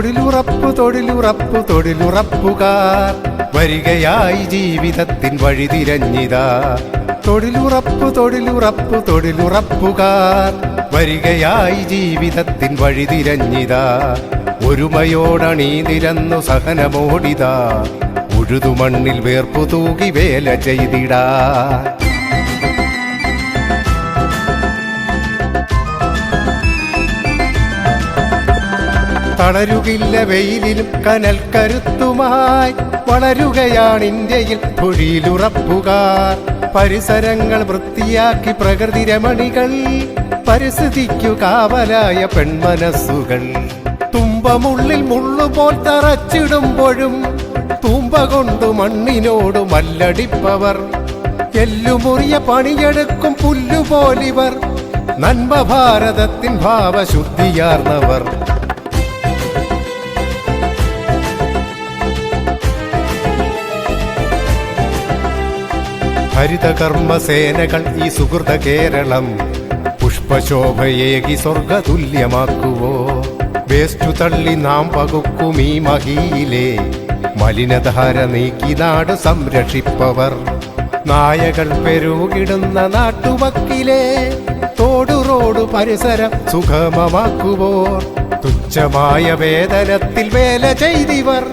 തൊഴിലുറപ്പു തൊഴിലുറപ്പു തൊഴിലുറപ്പുകാർ. വരികയായി ജീവിതത്തിൻ വഴി തിരഞ്ഞിതാ. തൊഴിലുറപ്പു തൊഴിലുറപ്പു തൊഴിലുറപ്പുകാർ. വരികയായി ജീവിതത്തിൻ വഴി തിരഞ്ഞിതാ. ഒരുമയോടണീ നിരന്നു സഹനമോടിതാ. ഉഴുതുമണ്ണിൽ വേർപ്പു തൂകി വേല ചെയ്തിടാ. തളരുകില്ല വെയിലിലും കനൽ കരുത്തുമായി. വളരുകയാണ് ഇന്ത്യയിൽ തൊഴിലുറപ്പുകാർ. പരിസരങ്ങൾ വൃത്തിയാക്കി പ്രകൃതി രമണികൾ. പരിസ്ഥിതിക്കു കാവലായ പെൺമനസ്സുകൾ. തുമ്പമുള്ളിൽ മുള്ളുപോൽ തറച്ചിടുമ്പോഴും തുമ്പ കൊണ്ട് മണ്ണിനോട് മല്ലടിപ്പവർ. എല്ലുമുറിയ പണിയെടുക്കും പുല്ലുപോലിവർ. നന്മ ഭാരതത്തിൻ ഭാവശുദ്ധിയാർന്നവർ. ഹരിതകർമ്മസേനകൾ ഈ സുഹൃത കേരളം. പുഷ്പശോഭയേകി സ്വർഗതുല്യമാക്കുവോ? വേസ്റ്റു തള്ളി നാം പകുക്കും ഈ മഹിയിലെ. മലിനധാര നീക്കി നാട് സംരക്ഷിപ്പവർ. നായകൾ പെരുകിടുന്ന നാട്ടുവക്കിലെ. തോടു റോഡ് പരിസരം സുഗമമാക്കുവോർ തുച്ഛമായ വേതനത്തിൽ വേല ചെയ്തിവർ.